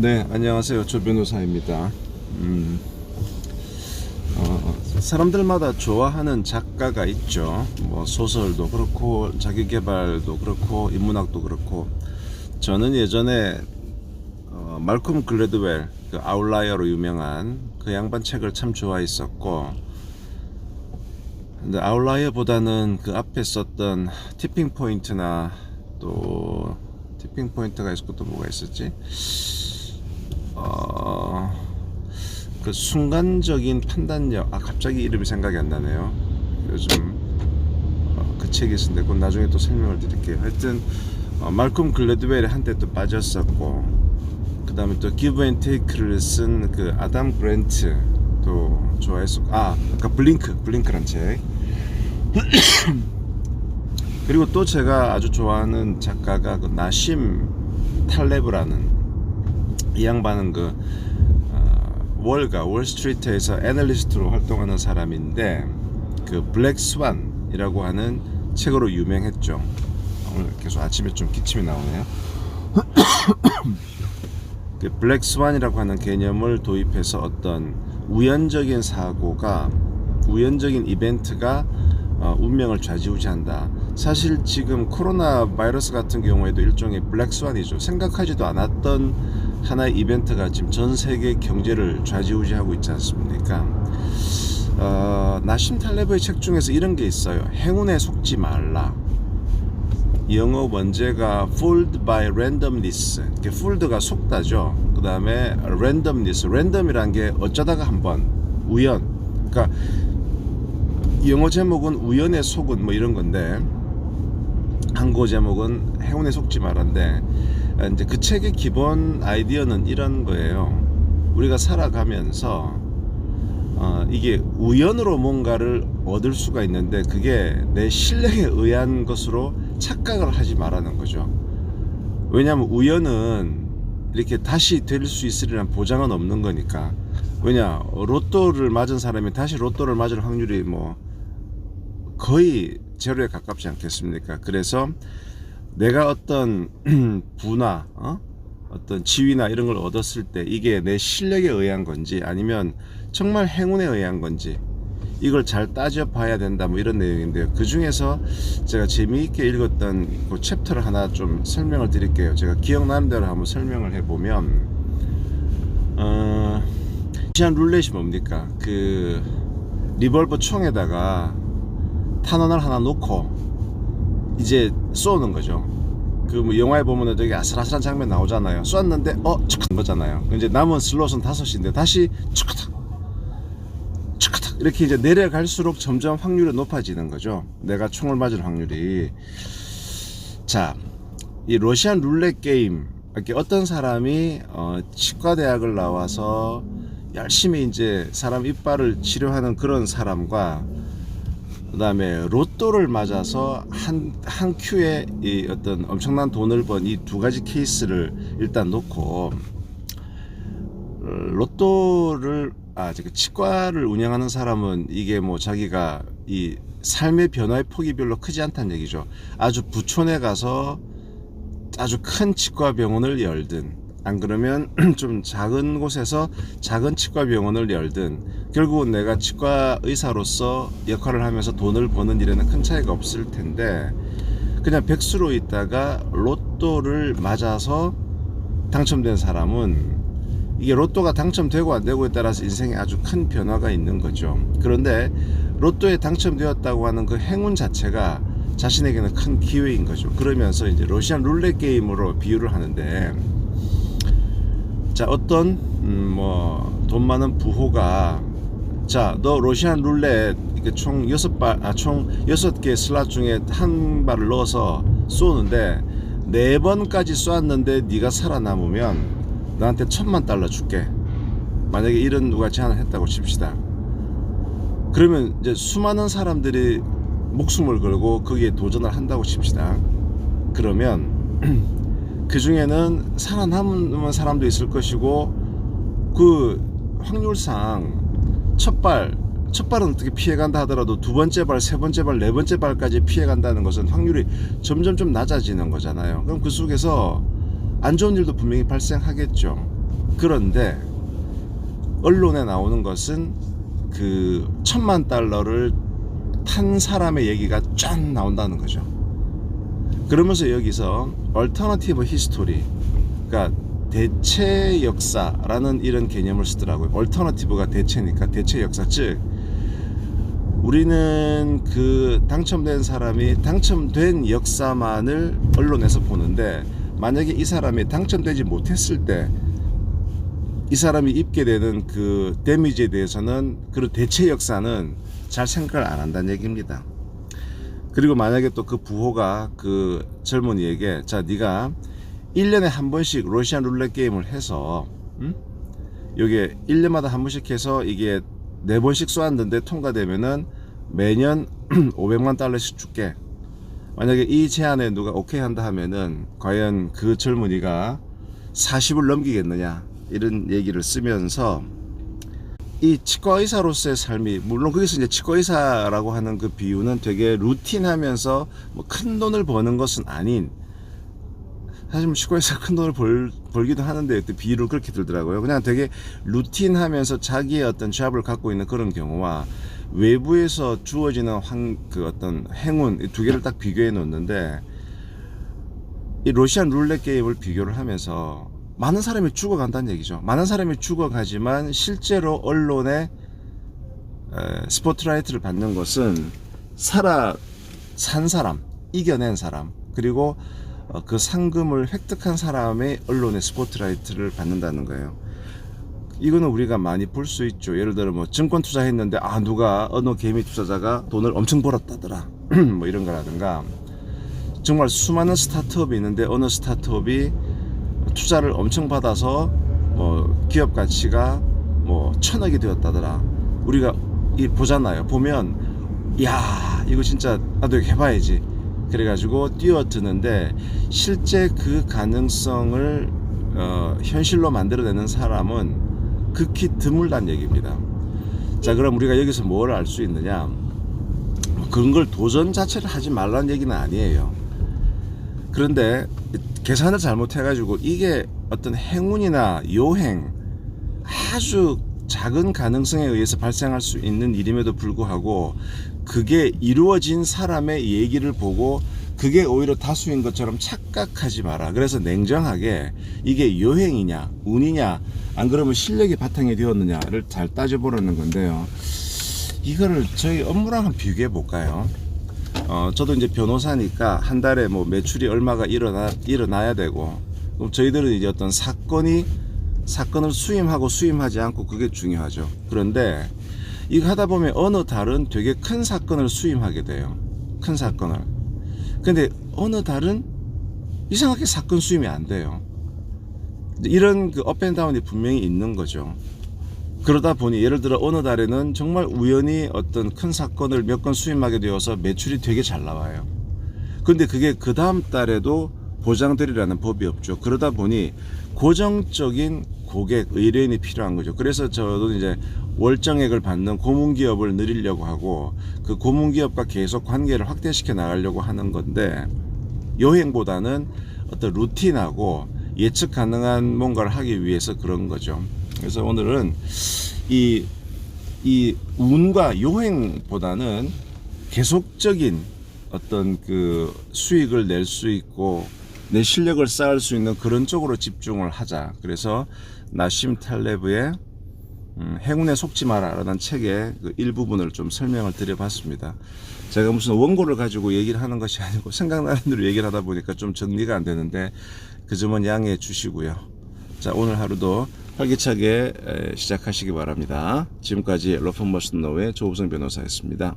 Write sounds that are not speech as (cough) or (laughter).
네, 안녕하세요. 조 변호사입니다. 음, 어, 사람들마다 좋아하는 작가가 있죠. 뭐 소설도 그렇고 자기개발도 그렇고 인문학도 그렇고 저는 예전에 어, 말콤 글래드웰 그 아웃라이어로 유명한 그 양반 책을 참 좋아했었고 근데 아웃라이어보다는 그 앞에 썼던 티핑 포인트나 또 티핑 포인트가 있었고 또 뭐가 있었지? 어, 그 순간적인 판단력, 아, 갑자기 이름이 생각이 안 나네요. 요즘 어, 그 책이 있었는데, 그건 나중에 또 설명을 드릴게요. 하여튼, 어, 말콤 글래드웰에 한때 또 빠졌었고, 그 다음에 또 기브 앤 테이크를 쓴 그 아담 그랜트도 좋아했었고, 아, 아까 블링크, 블링크란 책. (coughs) 그리고 또 제가 아주 좋아하는 작가가 그 나심 탈레브라는 이 양반은 그 어, 월가 월스트리트에서 애널리스트로 활동하는 사람인데 그 블랙 스완이라고 하는 책으로 유명했죠. 오늘 계속 아침에 좀 기침이 나오네요. (coughs) 그 블랙 스완이라고 하는 개념을 도입해서 어떤 우연적인 사고가 우연적인 이벤트가 어, 운명을 좌지우지한다. 사실 지금 코로나 바이러스 같은 경우에도 일종의 블랙 스완이죠. 생각하지도 않았던 하나의 이벤트가 지금 전 세계 경제를 좌지우지하고 있지 않습니까? 어, 나심 탈레브의 책 중에서 이런 게 있어요. 행운에 속지 말라. 영어 원제가 fooled by randomness. 이렇게 fooled가 속다죠. 그 다음에 randomness. random이란 게 어쩌다가 한번 우연. 그러니까 영어 제목은 우연의 속은 뭐 이런 건데 한국어 제목은 행운에 속지 말란데 이제 그 책의 기본 아이디어는 이런 거예요. 우리가 살아가면서 어, 이게 우연으로 뭔가를 얻을 수가 있는데 그게 내 실력에 의한 것으로 착각을 하지 말라는 거죠. 왜냐하면 우연은 이렇게 다시 될 수 있으리란 보장은 없는 거니까. 왜냐 로또를 맞은 사람이 다시 로또를 맞을 확률이 뭐 거의 제로에 가깝지 않겠습니까? 그래서 내가 어떤 (clears throat) 부나 어? 어떤 지위나 이런 걸 얻었을 때 이게 내 실력에 의한 건지 아니면 정말 행운에 의한 건지 이걸 잘 따져봐야 된다 뭐 이런 내용인데요. 그 중에서 제가 재미있게 읽었던 그 챕터를 하나 좀 설명을 드릴게요. 제가 기억나는 대로 한번 설명을 해보면 어, 시한 룰렛이 뭡니까? 그 리볼버 총에다가 탄원을 하나 놓고 이제 쏘는 거죠. 그 뭐 영화에 보면은 되게 아슬아슬한 장면 나오잖아요. 쐈는데 어 축한 거잖아요. 이제 남은 슬롯은 다섯인데 다시 축하탁 축하탁 이렇게 이제 내려갈수록 점점 확률이 높아지는 거죠. 내가 총을 맞을 확률이 자, 이 러시안 룰렛 게임 어떤 사람이 어, 치과 대학을 나와서 열심히 이제 사람 이빨을 치료하는 그런 사람과 그다음에 로또를 맞아서 한, 한 큐에 이 어떤 엄청난 돈을 번 이 두 가지 케이스를 일단 놓고 어, 로또를 아, 저기 치과를 운영하는 사람은 이게 뭐 자기가 이 삶의 변화의 폭이 별로 크지 않다는 얘기죠. 아주 부촌에 가서 아주 큰 치과 병원을 열든 안 그러면 (clears throat) 좀 작은 곳에서 작은 치과 병원을 열든 결국은 내가 치과 의사로서 역할을 하면서 돈을 버는 일에는 큰 차이가 없을 텐데 그냥 백수로 있다가 로또를 맞아서 당첨된 사람은 이게 로또가 당첨되고 안 되고에 따라서 인생에 아주 큰 변화가 있는 거죠. 그런데 로또에 당첨되었다고 하는 그 행운 자체가 자신에게는 큰 기회인 거죠. 그러면서 이제 러시안 룰렛 게임으로 비유를 하는데 자 어떤 음, 뭐돈 많은 부호가 자 너 러시안 룰렛 이게 총 여섯 발 아 총 여섯 개 슬롯 중에 한 발을 넣어서 쏘는데 네 번까지 쏘았는데 네가 살아남으면 나한테 천만 달러 줄게. 만약에 이런 누가 제안을 했다고 칩시다. 그러면 이제 수많은 사람들이 목숨을 걸고 거기에 도전을 한다고 칩시다. 그러면 (clears throat) 그 중에는 살아남은 사람도 있을 것이고 그 확률상 첫 발, 첫 발은 어떻게 피해간다 하더라도 두 번째 발, 세 번째 발, 네 번째 발까지 피해간다는 것은 확률이 점점 좀 낮아지는 거잖아요. 그럼 그 속에서 안 좋은 일도 분명히 발생하겠죠. 그런데 언론에 나오는 것은 그 천만 달러를 탄 사람의 얘기가 쫙 나온다는 거죠. 그러면서 여기서 얼터너티브 히스토리, 그러니까 대체 역사라는 이런 개념을 쓰더라고요. 얼터너티브가 대체니까 대체 역사 즉 우리는 그 당첨된 사람이 당첨된 역사만을 언론에서 보는데 만약에 이 사람이 당첨되지 못했을 때 이 사람이 입게 되는 그 데미지에 대해서는 그 대체 역사는 잘 생각을 안 한다는 얘기입니다. 그리고 만약에 또 그 부호가 그 젊은이에게 자 네가 1년에 한 번씩 러시안 룰렛 게임을 해서 음? 요게 1년마다 한 번씩 해서 이게 네 번씩 쏘았는데 통과되면은 매년 (clears throat) 500만 달러씩 줄게. 만약에 이 제안에 누가 오케이 한다 하면은 과연 그 젊은이가 40을 넘기겠느냐 이런 얘기를 쓰면서 이 치과 의사로서의 삶이 물론 거기서 이제 치과 의사라고 하는 그 비유는 되게 루틴하면서 뭐 큰 돈을 버는 것은 아닌 사실 뭐 치과 의사 큰 돈을 벌, 벌기도 하는데 또 비유를 그렇게 들더라고요. 그냥 되게 루틴하면서 자기의 어떤 잡을 갖고 있는 그런 경우와 외부에서 주어지는 황, 그 어떤 행운 이 두 개를 딱 비교해 놓는데 이 러시안 룰렛 게임을 비교를 하면서 많은 사람이 죽어간다는 얘기죠. 많은 사람이 죽어가지만 실제로 언론에 에, 스포트라이트를 받는 것은 살아 산 사람, 이겨낸 사람, 그리고 어, 그 상금을 획득한 사람의 언론의 스포트라이트를 받는다는 거예요. 이거는 우리가 많이 볼 수 있죠. 예를 들어 뭐 증권 투자했는데 아 누가 어느 개미 투자자가 돈을 엄청 벌었다더라. (clears throat) 뭐 이런 거라든가 정말 수많은 스타트업이 있는데 어느 스타트업이 투자를 엄청 받아서 뭐 기업 가치가 뭐 천억이 되었다더라. 우리가 이 보잖아요. 보면 야 이거 진짜 나도 이거 해봐야지. 그래가지고 뛰어드는데 실제 그 가능성을 어, 현실로 만들어내는 사람은 극히 드물단 얘기입니다. 자 그럼 우리가 여기서 뭘 알 수 있느냐? 뭐 그런 걸 도전 자체를 하지 말라는 얘기는 아니에요. 그런데 계산을 잘못해가지고 이게 어떤 행운이나 요행 아주 작은 가능성에 의해서 발생할 수 있는 일임에도 불구하고 그게 이루어진 사람의 얘기를 보고 그게 오히려 다수인 것처럼 착각하지 마라. 그래서 냉정하게 이게 요행이냐, 운이냐, 안 그러면 실력이 바탕이 되었느냐를 잘 따져보라는 건데요. 이거를 저희 업무랑 비교해 볼까요? 어, 저도 이제 변호사니까 한 달에 뭐 매출이 얼마가 일어나, 일어나야 되고, 그럼 저희들은 이제 어떤 사건이, 사건을 수임하고 수임하지 않고 그게 중요하죠. 그런데 이거 하다 보면 어느 달은 되게 큰 사건을 수임하게 돼요. 큰 사건을. 근데 어느 달은 이상하게 사건 수임이 안 돼요. 이런 그 업앤다운이 분명히 있는 거죠. 그러다 보니 예를 들어 어느 달에는 정말 우연히 어떤 큰 사건을 몇 건 수임하게 되어서 매출이 되게 잘 나와요. 근데 그게 그 다음 달에도 보장들이라는 법이 없죠. 그러다 보니 고정적인 고객, 의뢰인이 필요한 거죠. 그래서 저도 이제 월정액을 받는 고문기업을 늘리려고 하고 그 고문기업과 계속 관계를 확대시켜 나가려고 하는 건데 여행보다는 어떤 루틴하고 예측 가능한 뭔가를 하기 위해서 그런 거죠. 그래서 오늘은 이, 이 운과 요행보다는 계속적인 어떤 그 수익을 낼 수 있고 내 실력을 쌓을 수 있는 그런 쪽으로 집중을 하자. 그래서 나심 탈레브의 음, 행운에 속지 마라라는 책의 그 일부분을 좀 설명을 드려봤습니다. 제가 무슨 원고를 가지고 얘기를 하는 것이 아니고 생각나는 대로 얘기를 하다 보니까 좀 정리가 안 되는데 그 점은 양해해 주시고요. 자 오늘 하루도 활기차게 에, 시작하시기 바랍니다. 지금까지 러프머스노의 조우성 변호사였습니다.